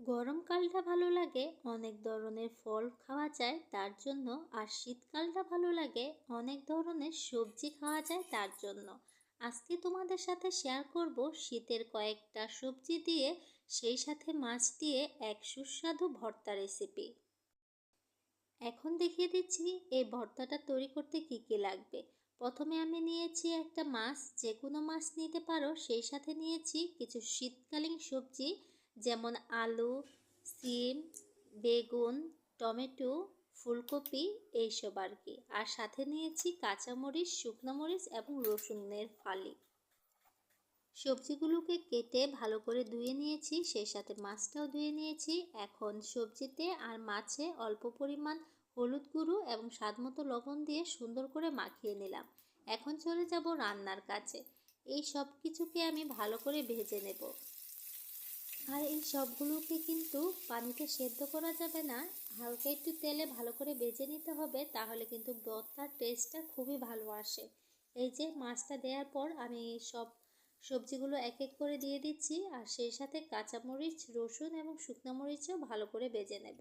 গরমকালটা ভালো লাগে, অনেক ধরনের ফল খাওয়া যায় তার জন্য, আর শীতকালটা ভালো লাগে, অনেক ধরনের সবজি খাওয়া যায় তার জন্য। আজকে তোমাদের সাথে শেয়ার করব শীতের কয়েকটা সবজি দিয়ে, সেই সাথে মাছ দিয়ে এক সুস্বাদু ভর্তা রেসিপি এখন দেখিয়ে দিচ্ছি এই ভর্তাটা তৈরি করতে কি কি লাগবে। প্রথমে আমি নিয়েছি একটা মাছ যে কোনো মাছ নিতে পারো, সেই সাথে নিয়েছি কিছু শীতকালীন সবজি যেমন আলু, সিম, বেগুন, টমেটো, ফুলকপি এইসব আর কি। আর সাথে নিয়েছি কাঁচামরিচ, শুকনো মরিচ এবং রসুনের ফালি। সবজিগুলোকে কেটে ভালো করে ধুয়ে নিয়েছি, সেই সাথে মাছটাও ধুয়ে নিয়েছি। এখন সবজিতে আর মাছে অল্প পরিমাণ হলুদ গুঁড়ো এবং স্বাদমতো লবণ দিয়ে সুন্দর করে মাখিয়ে নিলাম। এখন চলে যাব রান্নার কাছে এই সব কিছুকে আমি ভালো করে ভেজে নেব। আর এই সবগুলোকে কিন্তু পানিতে সেদ্ধ করা যাবে না। হালকা একটু তেলে ভালো করে বেজে নিতে হবে, তাহলে কিন্তু ভর্তার টেস্টটা খুবই ভালো আসে। এই যে মাছটা দেওয়ার পর আমি সব সবজিগুলো এক এক করে দিয়ে দিচ্ছি, আর সেই সাথে কাঁচামরিচ, রসুন এবং শুকনো মরিচও ভালো করে বেজে নেব।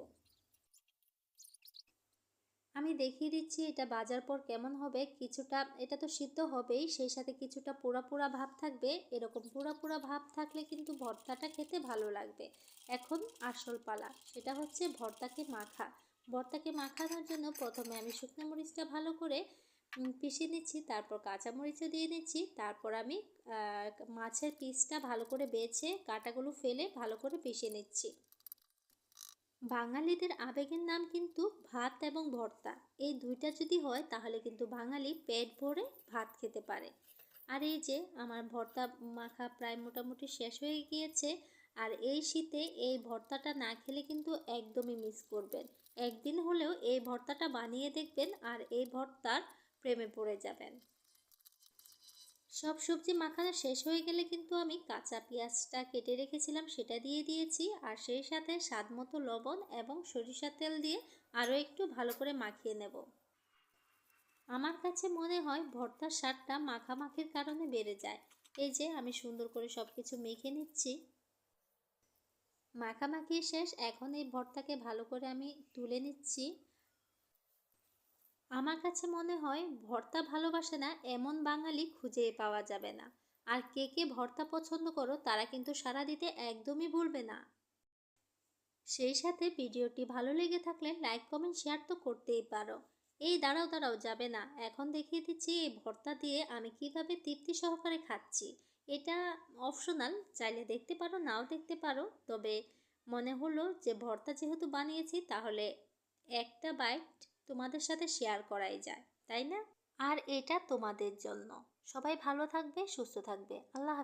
আমি দেখিয়ে দিচ্ছি এটা বাজার পর কেমন হবে। কিছুটা, এটা তো সিদ্ধ হবেই, সেই সাথে কিছুটা পোড়া পোড়া ভাব থাকবে। এরকম পোড়া পোড়া ভাব থাকলে কিন্তু ভর্তাটা খেতে ভালো লাগবে। এখন আসল পালা, সেটা হচ্ছে ভর্তাকে মাখা। ভর্তাকে মাখানোর জন্য প্রথমে আমি শুকনো মরিচটা ভালো করে পিষে নিচ্ছি, তারপর কাঁচামরিচও দিয়ে নিচ্ছি, তারপর আমি মাছের পিসটা ভালো করে বেছে, কাটাগুলো ফেলে ভালো করে পিষে নিচ্ছি। বাঙালিদের আবেগের নাম কিন্তু ভাত এবং ভর্তা। এই দুইটা যদি হয়, তাহলে কিন্তু বাঙালি পেট ভরে ভাত খেতে পারে। আর এই যে, আমার ভর্তা মাখা প্রায় মোটামুটি শেষ হয়ে গিয়েছে, আর এই শীতে এই ভর্তাটা না খেলে কিন্তু একদমই মিস করবেন। একদিন হলেও এই ভর্তাটা বানিয়ে দেখবেন, আর এই ভর্তার প্রেমে পড়ে যাবেন। সব সবজি মাখানো শেষ হয়ে গেলে কিন্তু আমি কাঁচা পেঁয়াজটা কেটে রেখেছিলাম, সেটা দিয়ে দিয়েছি। আর সেই সাথে স্বাদ মতো লবণ এবং সরিষার তেল দিয়ে আরও একটু ভালো করে মাখিয়ে নেব। আমার কাছে মনে হয় ভর্তার স্বাদটা মাখামাখির কারণে বেড়ে যায়। এই যে, আমি সুন্দর করে সব কিছু মেখে নিচ্ছি। মাখামাখি শেষ, এখন এই ভর্তাকে ভালো করে আমি তুলে নিচ্ছি। আমার কাছে মনে হয় ভর্তা ভালোবাসে না, এমন বাঙালি খুঁজে পাওয়া যাবে না। আর কে কে ভর্তা পছন্দ করো, তারা কিন্তু সারা দিতে একদমই ভুলবে না। সেই সাথে ভিডিওটি ভালো লেগে থাকলে লাইক, কমেন্ট, শেয়ার তো করতেই পারো। এই দাঁড়াও দাঁড়াও, যাবে না। এখন দেখিয়ে দিচ্ছি এই ভর্তা দিয়ে আমি কীভাবে তৃপ্তি সহকারে খাচ্ছি। এটা অপশনাল, চাইলে দেখতে পারো, নাও দেখতে পারো। তবে মনে হলো যে ভর্তা যেহেতু বানিয়েছি, তাহলে একটা বাইট তোমাদের সাথে শেয়ার করাই যায়, তাই না? আর এটা তোমাদের জন্য। সবাই ভালো থাকবে, সুস্থ থাকবে। আল্লাহ